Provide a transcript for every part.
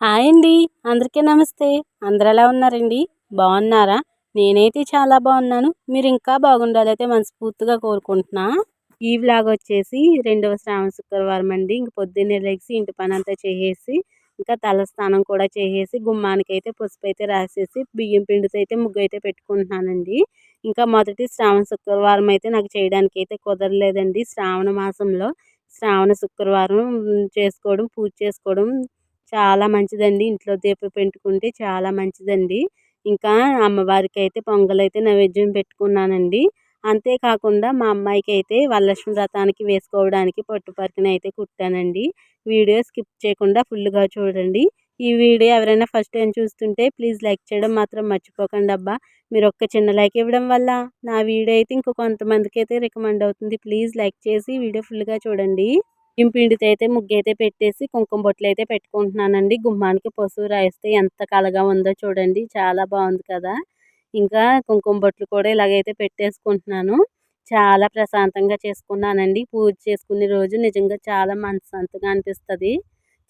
Hi అండి. అందరికీ నమస్తే. అందరు ఎలా ఉన్నారండి? బాగున్నారా? నేనైతే చాలా బాగున్నాను. మీరు ఇంకా బాగుండాలైతే మనస్ఫూర్తిగా కోరుకుంటున్నా. ఈ వ్లాగ్ వచ్చేసి రెండవ శ్రావణ శుక్రవారం అండి. ఇంక పొద్దున్నే లేచి ఇంటి పని అంతా చేసేసి ఇంకా తలస్నానం కూడా చేసేసి గుమ్మానికి అయితే పసుపు అయితే రాసేసి బియ్యం పిండితో అయితే ముగ్గు అయితే పెట్టుకుంటున్నానండి. ఇంకా మొదటి శ్రావణ శుక్రవారం అయితే నాకు చేయడానికి అయితే కుదరలేదండి. శ్రావణ మాసంలో శ్రావణ శుక్రవారం చేసుకోవడం పూజ చేసుకోవడం చాలా మంచిదండి. ఇంట్లో దీపం పెట్టుకుంటే చాలా మంచిదండి. ఇంకా అమ్మవారికి అయితే పొంగల్ అయితే నైవేద్యం పెట్టుకున్నానండి. అంతేకాకుండా మా అమ్మాయికి అయితే వరలక్ష్మి వ్రతానికి వేసుకోవడానికి పట్టు పరికిని అయితే కుట్టానండి. వీడియో స్కిప్ చేయకుండా ఫుల్గా చూడండి. ఈ వీడియో ఎవరైనా ఫస్ట్ టైం చూస్తుంటే ప్లీజ్ లైక్ చేయడం మాత్రం మర్చిపోకండి అబ్బా. మీరు ఒక్క చిన్న లైక్ ఇవ్వడం వల్ల నా వీడియో అయితే ఇంకో కొంతమందికి అయితే రికమెండ్ అవుతుంది. ప్లీజ్ లైక్ చేసి వీడియో ఫుల్గా చూడండి. పిండితో అయితే ముగ్గు అయితే పెట్టేసి కుంకుమ బొట్లు అయితే పెట్టుకుంటున్నానండి. గుమ్మానికి పసుపు రాయిస్తే ఎంత కలగా ఉందో చూడండి. చాలా బాగుంది కదా. ఇంకా కుంకుమ బొట్లు కూడా ఇలాగైతే పెట్టేసుకుంటున్నాను. చాలా ప్రశాంతంగా చేసుకున్నానండి. పూజ చేసుకునే రోజు నిజంగా చాలా మనశ్శాంతిగా అనిపిస్తుంది.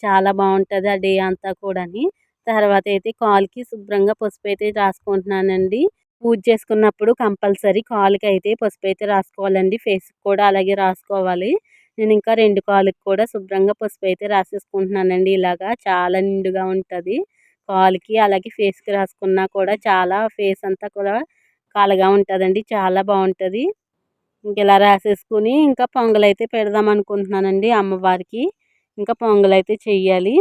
చాలా బాగుంటుంది ఆ డే అంతా కూడాని. తర్వాత అయితే కాలుకి శుభ్రంగా పసుపు అయితే రాసుకుంటున్నానండి. పూజ చేసుకున్నప్పుడు కంపల్సరీ కాలుకి అయితే పసుపు అయితే రాసుకోవాలండి. ఫేస్కి కూడా అలాగే రాసుకోవాలి. నేను ఇంకా రెండు కాళ్ళకి కూడా శుభ్రంగా పసుపు అయితే రాసేసుకుంటున్నానండి. ఇలాగా చాలా నిండుగా ఉంటుంది. కాలుకి అలాగే ఫేస్కి రాసుకున్నా కూడా చాలా ఫేస్ అంతా కూడా కాలగా ఉంటుందండి. చాలా బాగుంటుంది. ఇంక ఇలా రాసేసుకుని ఇంకా పొంగలైతే అయితే పెడదాం అనుకుంటున్నానండి అమ్మవారికి. ఇంకా పొంగలైతే అయితే చెయ్యాలి.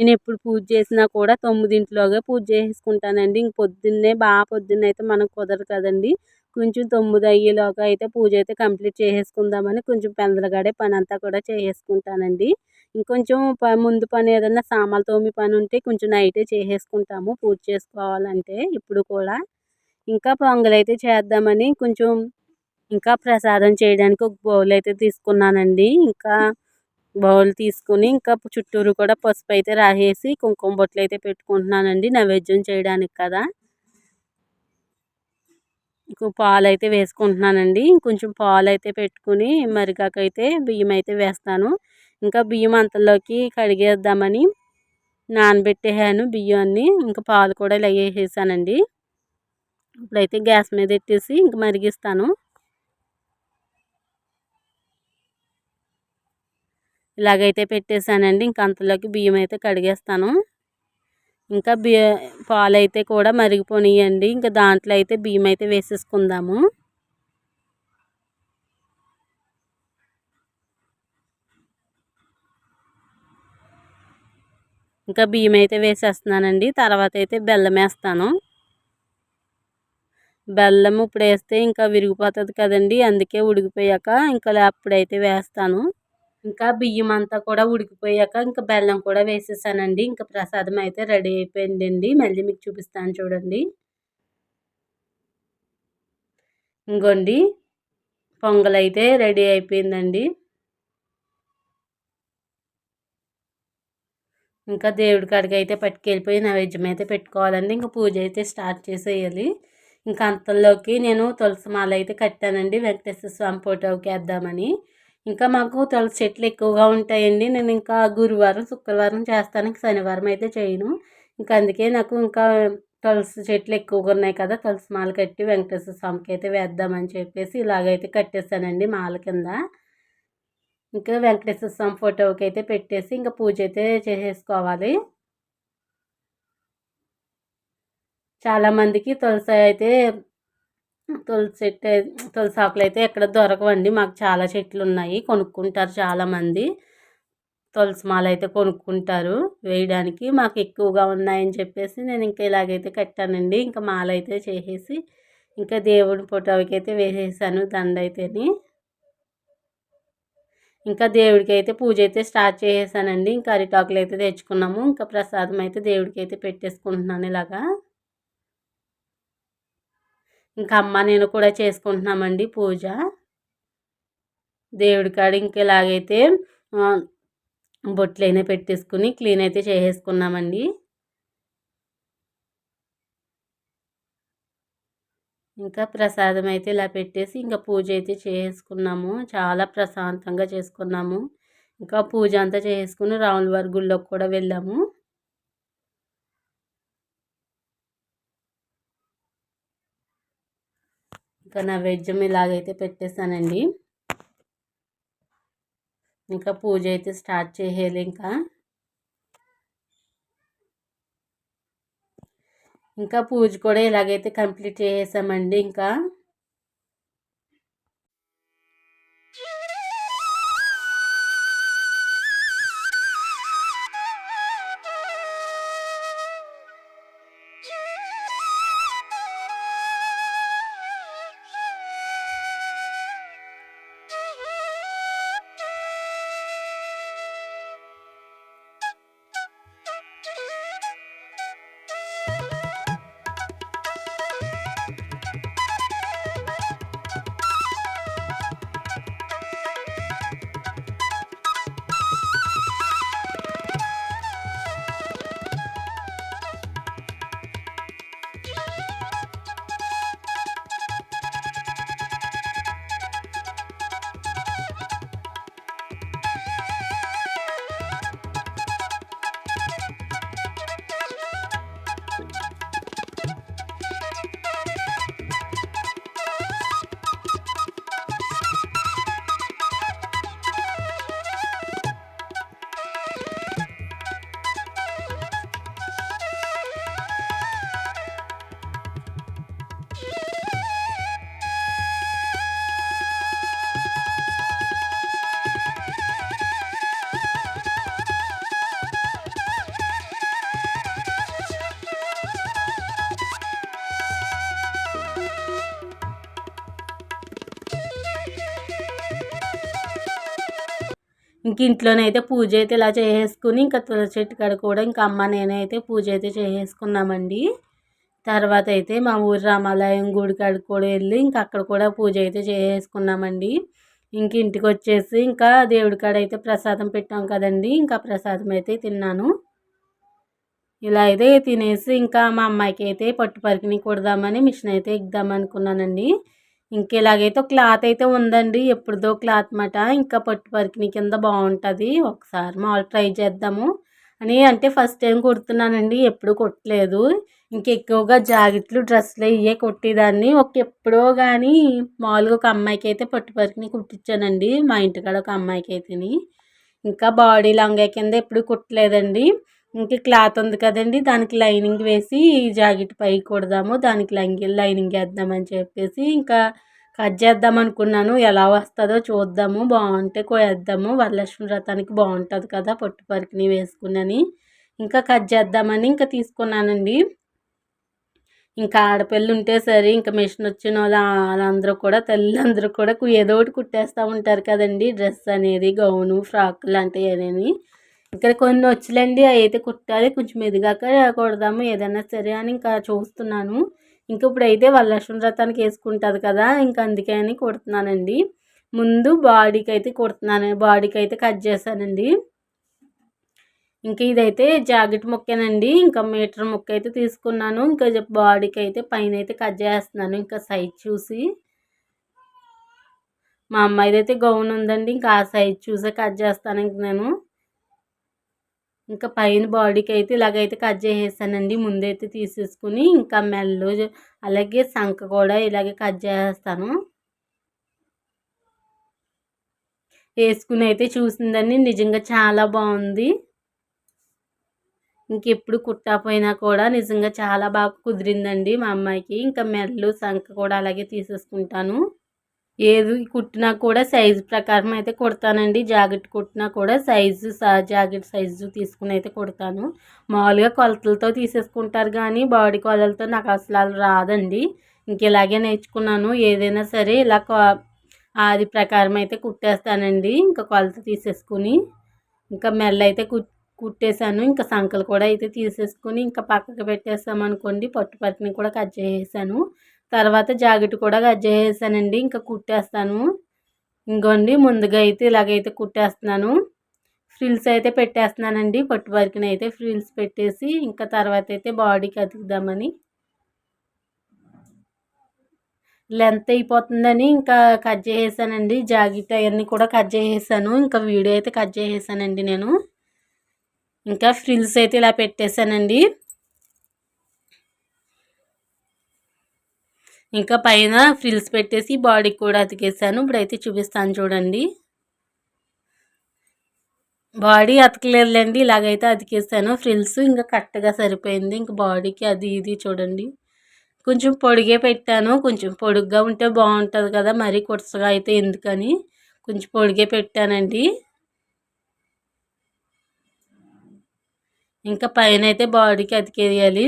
నేను ఎప్పుడు పూజ చేసినా కూడా తొమ్మిదింట్లోగా పూజ చేసుకుంటానండి. ఇంక పొద్దున్నే బాగా పొద్దున్న అయితే మనకు కుదరదు కదండి. కొంచెం తొమ్మిది అయ్యేలోగా అయితే పూజ అయితే కంప్లీట్ చేసేసుకుందామని కొంచెం పెందలగాడే పని అంతా కూడా చేసేసుకుంటానండి. ఇంకొంచెం ముందు పని ఏదన్నా సామాన్లు తోమి పని ఉంటే కొంచెం నైటే చేసేసుకుంటాము పూజ చేసుకోవాలంటే ఇప్పుడు కూడా. ఇంకా పొంగలైతే అయితే చేద్దామని కొంచెం ఇంకా ప్రసాదం చేయడానికి ఒక బౌల్ అయితే తీసుకున్నానండి. ఇంకా బౌల్ తీసుకుని ఇంకా చుట్టూరు కూడా పసుపు అయితే రాసేసి కుంకుమ బొట్లు అయితే పెట్టుకుంటున్నానండి నైవేద్యం చేయడానికి కదా. పాలు అయితే వేసుకుంటున్నానండి. కొంచెం పాలు అయితే పెట్టుకుని మరిగాకైతే బియ్యం అయితే వేస్తాను. ఇంకా బియ్యం అంతలోకి కడిగేద్దామని నానబెట్టేసాను బియ్యాన్ని. ఇంకా పాలు కూడా ఇలా వేసేసానండి. ఇప్పుడైతే గ్యాస్ మీద పెట్టేసి ఇంక మరిగిస్తాను. ఇలాగైతే పెట్టేశానండి ఇంక అంతలోకి బియ్యం అయితే కడిగేస్తాను. ఇంకా బియ్య పాలు అయితే కూడా మరిగిపోనియండి. ఇంకా దాంట్లో అయితే బియ్యం అయితే వేసేసుకుందాము. ఇంకా బియ్యం అయితే వేసేస్తున్నానండి. తర్వాత అయితే బెల్లం వేస్తాను. బెల్లం ఇప్పుడు వేస్తే ఇంకా విరిగిపోతుంది కదండి. అందుకే ఉడికిపోయాక ఇంకా అప్పుడైతే వేస్తాను. ఇంకా బియ్యం అంతా కూడా ఉడికిపోయాక ఇంకా బెల్లం కూడా వేసేసానండి. ఇంకా ప్రసాదం అయితే రెడీ అయిపోయిందండి. మళ్ళీ మీకు చూపిస్తాను చూడండి. ఇంకోండి పొంగల్ అయితే రెడీ అయిపోయిందండి. ఇంకా దేవుడి కాడికి అయితే పట్టుకెళ్ళిపోయి నైవేద్యం అయితే పెట్టుకోవాలండి. ఇంకా పూజ అయితే స్టార్ట్ చేసేయాలి. ఇంకా అంతల్లోకి నేను తులసి మాల అయితే కట్టానండి. వెంకటేశ్వర స్వామి ఫోటోకి వేద్దామని. ఇంకా మాకు తులసి చెట్లు ఎక్కువగా ఉంటాయండి. నేను ఇంకా గురువారం శుక్రవారం చేస్తాను. శనివారం అయితే చేయను. ఇంకా అందుకే నాకు ఇంకా తులసి చెట్లు ఎక్కువగా ఉన్నాయి కదా తులసి మాల కట్టి వెంకటేశ్వర స్వామికి అయితే వేద్దామని చెప్పేసి ఇలాగైతే కట్టేస్తానండి మాల కింద. ఇంకా వెంకటేశ్వర స్వామి ఫోటోకి అయితే పెట్టేసి ఇంకా పూజ అయితే చేసేసుకోవాలి. చాలామందికి తులసి అయితే తులసి చెట్టు తులసి ఆకులు అయితే ఎక్కడ దొరకవండి. మాకు చాలా చెట్లు ఉన్నాయి కొనుక్కుంటారు చాలామంది. తులసి మాల అయితే కొనుక్కుంటారు వేయడానికి. మాకు ఎక్కువగా ఉన్నాయని చెప్పేసి నేను ఇంకా ఇలాగైతే కట్టానండి. ఇంకా మాల అయితే చేసేసి ఇంకా దేవుడి ఫోటోకి అయితే వేసేసాను దండ అయితేని ఇంకా దేవుడికి అయితే పూజ అయితే స్టార్ట్ చేసేసానండి. ఇంకా అరిటాకులు అయితే తెచ్చుకున్నాము. ఇంకా ప్రసాదం అయితే దేవుడికి అయితే పెట్టేసుకుంటున్నాను ఇలాగా. ఇంకా అమ్మ నేను కూడా చేసుకుంటున్నామండి పూజ. దేవుడి కాడ ఇంకెలాగైతే బొట్లైనా పెట్టేసుకుని క్లీన్ అయితే చేసేసుకున్నామండి. ఇంకా ప్రసాదం అయితే ఇలా పెట్టేసి ఇంకా పూజ అయితే చేసుకున్నాము చాలా ప్రశాంతంగా చేసుకున్నాము. ఇంకా పూజ అంతా చేసుకుని రాముల వారి గుళ్ళోకి కూడా వెళ్ళాము. ఇంకా నైవేద్యం ఇలాగైతే పెట్టేశానండి ఇంకా పూజ అయితే స్టార్ట్ చేయాలి ఇంకా. ఇంకా పూజ కూడా ఇలాగైతే కంప్లీట్ చేసేసామండి ఇంకా. ఇంక ఇంట్లోనైతే పూజ అయితే ఇలా చేసేసుకుని ఇంకా తులసి చెట్టు కాడ కూడా ఇంకా అమ్మ నేనైతే పూజ అయితే చేసేసుకున్నామండి. తర్వాత అయితే మా ఊరు రామాలయం గుడి కాడ కూడా వెళ్ళి ఇంకా అక్కడ కూడా పూజ అయితే చేసేసుకున్నామండి. ఇంక ఇంటికి వచ్చేసి ఇంకా దేవుడి కాడ అయితే ప్రసాదం పెట్టాం కదండి ఇంకా ప్రసాదం అయితే తిన్నాను. ఇలా అయితే తినేసి ఇంకా మా అమ్మాయికి అయితే పట్టు పరికిని కొడదామని మిషన్ అయితే ఇద్దామనుకున్నానండి అనుకున్నానండి ఇంక ఇలాగైతే క్లాత్ అయితే ఉందండి. ఎప్పుడుదో క్లాత్ మాట. ఇంకా పట్టు పరికిని కింద బాగుంటుంది ఒకసారి మామూలు ట్రై చేద్దాము. అని అంటే ఫస్ట్ టైం కుడుతున్నానండి. ఎప్పుడు కొట్టలేదు. ఇంకెక్కువగా జాకెట్లు డ్రెస్సులు ఇవే కొట్టేదాన్ని. ఒక ఎప్పుడో కానీ మామూలుగా ఒక అమ్మాయికి అయితే పట్టు పరికిని కుట్టించానండి. మా ఇంటికాడ ఒక అమ్మాయికి అయితేని ఇంకా బాడీ లంగా కింద ఎప్పుడు కుట్టలేదండి. ఇంక క్లాత్ ఉంది కదండి దానికి లైనింగ్ వేసి జాకెట్ పైకి కొడదాము దానికి లంగి లైనింగ్ వేద్దామని చెప్పేసి ఇంకా కట్ చేద్దాం అనుకున్నాను. ఎలా వస్తుందో చూద్దాము బాగుంటే కోయేద్దాము వరలక్ష్మి వ్రతానికి బాగుంటుంది కదా పొట్టు పరికిని వేసుకున్నని. ఇంకా కట్ చేద్దామని ఇంకా తీసుకున్నానండి. ఇంకా ఆడపిల్లలు ఉంటే సరే ఇంకా మిషన్ వచ్చిన వాళ్ళందరూ కూడా తల్లిదండ్రులు కూడా ఏదో ఒకటి కుట్టేస్తూ ఉంటారు కదండి. డ్రెస్ అనేది గౌను ఫ్రాక్ లాంటివి అనేది ఇక్కడ కొన్ని వచ్చులండి అవి అయితే కుట్టాలి కొంచెం ఎదిగాక కొడదాము ఏదైనా సరే అని ఇంకా చూస్తున్నాను. ఇంక ఇప్పుడైతే వరలక్ష్మి వ్రతానికి వేసుకుంటుంది కదా ఇంకా అందుకే అని కుడుతున్నానండి. ముందు బాడీకి అయితే కుడుతున్నాను బాడీకి అయితే కట్ చేశానండి. ఇంకా ఇదైతే జాకెట్ ముక్కేనండి ఇంకా మీటర్ ముక్క అయితే తీసుకున్నాను ఇంకా బాడీకి అయితే పైన అయితే కట్ చేస్తున్నాను ఇంకా సైజ్ చూసి. మా అమ్మాయిదైతే గౌన్ ఉందండి ఇంకా ఆ సైజ్ చూసే కట్ చేస్తాను ఇంక నేను. ఇంకా పైన బాడీకి అయితే ఇలాగైతే కట్ చేసేసానండి. ముందైతే తీసేసుకుని ఇంకా మెల్లు అలాగే సంక కూడా ఇలాగే కట్ చేస్తాను వేసుకుని అయితే చూసిందండి. నిజంగా చాలా బాగుంది. ఇంకెప్పుడు కుట్టకపోయినా కూడా నిజంగా చాలా బాగా కుదిరిందండి మా అమ్మాయికి. ఇంకా మెల్లు సంక కూడా అలాగే తీసేసుకుంటాను. ఏది కుట్టినా కూడా సైజు ప్రకారం అయితే కుడతానండి. జాకెట్ కుట్టినా కూడా సైజు జాకెట్ సైజు తీసుకుని అయితే కుడతాను. మామూలుగా కొలతలతో తీసేసుకుంటారు కానీ బాడీ కొలతలతో నాకు అసలు రాదండి. ఇంక ఇలాగే నేర్చుకున్నాను. ఏదైనా సరే ఇలా అది ప్రకారం అయితే కుట్టేస్తానండి. ఇంకా కొలత తీసేసుకుని ఇంకా మెల్ల అయితే కుట్ కుట్టేశాను. ఇంకా సంకలు కూడా అయితే తీసేసుకుని ఇంకా పక్కకు పెట్టేస్తామనుకోండి పట్టు పట్టుని కూడా కట్ చేసేసాను. తర్వాత జాకెట్ కూడా కట్ చేసేసానండి. ఇంకా కుట్టేస్తాను. ఇంకోండి ముందుగా అయితే ఇలాగైతే కుట్టేస్తున్నాను. ఫ్రిల్స్ అయితే పెట్టేస్తున్నానండి. పట్టు వరకుని అయితే ఫ్రిల్స్ పెట్టేసి ఇంకా తర్వాత అయితే బాడీకి అతుకుదామని. లెంత్ అయిపోతుందని ఇంకా కట్ చేసేసానండి. జాకెట్ అవన్నీ కూడా కట్ చేసేసాను. ఇంకా వీడియో అయితే కట్ చేసేసానండి నేను. ఇంకా ఫ్రిల్స్ అయితే ఇలా పెట్టేశానండి ఇంకా పైన ఫ్రిల్స్ పెట్టేసి బాడీకి కూడా అతికేసాను. ఇప్పుడైతే చూపిస్తాను చూడండి. బాడీ అతకలేదులేండి ఇలాగైతే అతికేసాను. ఫ్రిల్స్ ఇంకా కరెక్ట్గా సరిపోయింది. ఇంకా బాడీకి అది ఇది చూడండి. కొంచెం పొడిగే పెట్టాను. కొంచెం పొడుగ్గా ఉంటే బాగుంటుంది కదా మరీ కుర్చగా అయితే ఎందుకని. కొంచెం పొడిగే పెట్టానండి. ఇంకా పైన అయితే బాడీకి అతికేయాలి.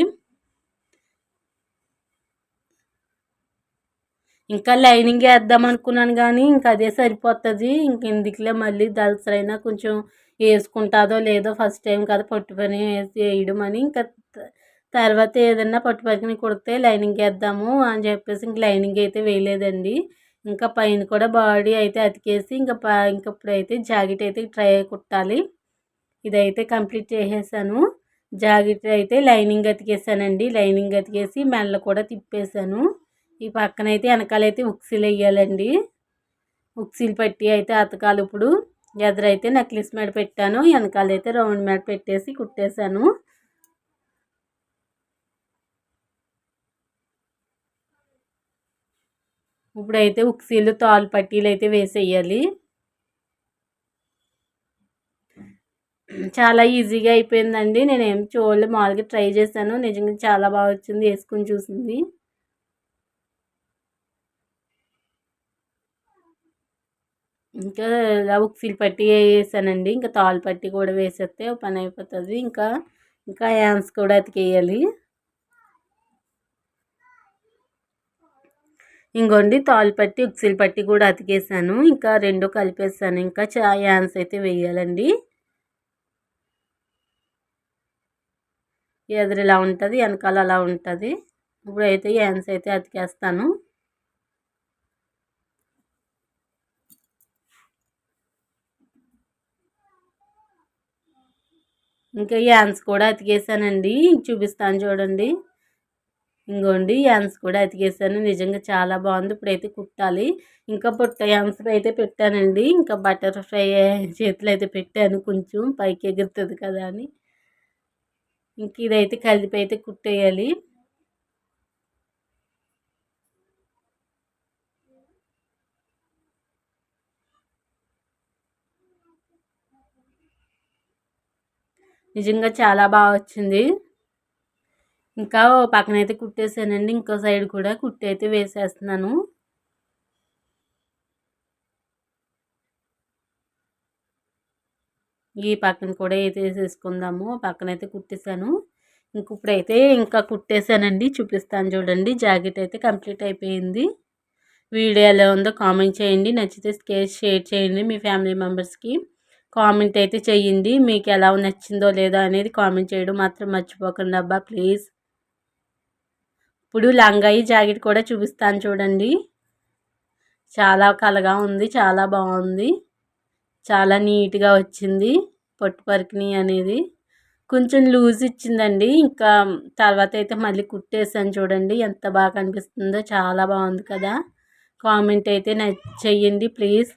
ఇంకా లైనింగ్ వేద్దాం అనుకున్నాను కానీ ఇంకా అదే సరిపోతుంది. ఇంక ఎందుకులే మళ్ళీ దళసరైనా కొంచెం వేసుకుంటుందో లేదో ఫస్ట్ టైం కదా పట్టు పని వేసి వేయడం అని. ఇంకా తర్వాత ఏదన్నా పట్టు పని కుడితే లైనింగ్ వేద్దాము అని చెప్పేసి ఇంక లైనింగ్ అయితే వేయలేదండి. ఇంకా పైన కూడా బాడీ అయితే అతికేసి ఇంకా ఇంకా ఇప్పుడైతే జాకెట్ అయితే ట్రై కుట్టాలి. ఇదైతే కంప్లీట్ చేసేసాను. జాకెట్ అయితే లైనింగ్ అతికేసానండి. లైనింగ్ అతికేసి మెల్ల కూడా తిప్పేశాను ఈ పక్కనైతే వెనకాలైతే ఉక్సీలు వేయాలండి. ఉక్సీలు పట్టి అయితే అతకాలి ఇప్పుడు ఎదురైతే నెక్లెస్ మీద పెట్టాను. వెనకాలైతే రౌండ్ మీద పెట్టేసి కుట్టేశాను. ఇప్పుడైతే ఉక్సీలు తాలు పట్టీలు అయితే వేసేయాలి. చాలా ఈజీగా అయిపోయిందండి. నేను చూడలేదు. మామూలుగా ట్రై చేశాను. నిజంగా చాలా బాగా వచ్చింది. వేసుకుని చూసింది. ఇంకా ఇలా ఉక్సీలు పట్టి వేసానండి. ఇంకా తాళ్ళు పట్టి కూడా వేసేస్తే పని అయిపోతుంది. ఇంకా ఇంకా యాన్స్ కూడా అతికేయాలి. ఇంకోండి తాళ్ళు పట్టి ఉక్సీలు పట్టి కూడా అతికేసాను. ఇంకా రెండు కలిపేసాను. ఇంకా చా యాన్స్ అయితే వేయాలండి. ఎదురు ఇలా ఉంటుంది వెనకాల అలా ఉంటుంది. ఇప్పుడు అయితే యాన్స్ అయితే అతికేస్తాను. ఇంకా యాన్స్ కూడా అతికేసానండి. చూపిస్తాను చూడండి. ఇంకోండి యాన్స్ కూడా అతికేసాను. నిజంగా చాలా బాగుంది. ఇప్పుడైతే కుట్టాలి. ఇంకా పుట్ట యాన్స్ అయితే పెట్టానండి. ఇంకా బటర్ఫ్లై చేతులు అయితే పెట్టాను. కొంచెం పైకి ఎగురుతుంది కదా అని. ఇంక ఇదైతే కలిపి అయితే కుట్టేయాలి. నిజంగా చాలా బాగా వచ్చింది. ఇంకా పక్కన అయితే కుట్టేసానండి. ఇంకో సైడ్ కూడా కుట్టి అయితే వేసేస్తున్నాను. ఈ పక్కన కూడా అయితే వేసేసుకుందాము. పక్కన అయితే కుట్టేశాను ఇంక ఇప్పుడైతే ఇంకా కుట్టేశానండి చూపిస్తాను చూడండి. జాకెట్ అయితే కంప్లీట్ అయిపోయింది. వీడియో ఎలా ఉందో కామెంట్ చేయండి. నచ్చితే స్కేచ్ షేర్ చేయండి మీ ఫ్యామిలీ మెంబర్స్కి. కామెంట్ అయితే చెయ్యండి. మీకు ఎలా నచ్చిందో లేదో అనేది కామెంట్ చేయడం మాత్రం మర్చిపోకండి అబ్బా ప్లీజ్. ఇప్పుడు లంగాయి జాకెట్ కూడా చూపిస్తాను చూడండి. చాలా కలగా ఉంది చాలా బాగుంది. చాలా నీట్గా వచ్చింది పొట్టు పరికిణి అనేది. కొంచెం లూజ్ ఇచ్చిందండి. ఇంకా తర్వాత అయితే మళ్ళీ కుట్టేసాను చూడండి. ఎంత బాగా కనిపిస్తుందో చాలా బాగుంది కదా. కామెంట్ అయితే చెయ్యండి ప్లీజ్.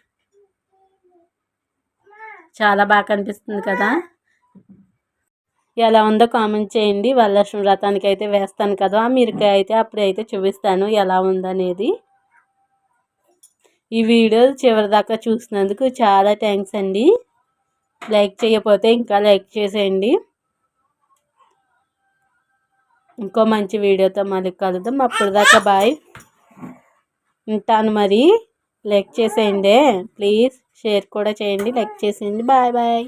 చాలా బాగా కనిపిస్తుంది కదా. ఎలా ఉందో కామెంట్ చేయండి. వరలక్ష్మి వ్రతానికి అయితే వేస్తాను కదా. మీరు అయితే అప్పుడైతే చూపిస్తాను ఎలా ఉందనేది. ఈ వీడియో చివరిదాకా చూసినందుకు చాలా థ్యాంక్స్ అండి. లైక్ చేయకపోతే ఇంకా లైక్ చేసేయండి. ఇంకో మంచి వీడియోతో మళ్ళీ కలుద్దాం. అప్పటిదాకా దాకా బాయ్. ఉంటాను మరి. లైక్ చేసేయండి. ప్లీజ్. షేర్ కూడా చేయండి లైక్ చేసేయండి. Bye bye.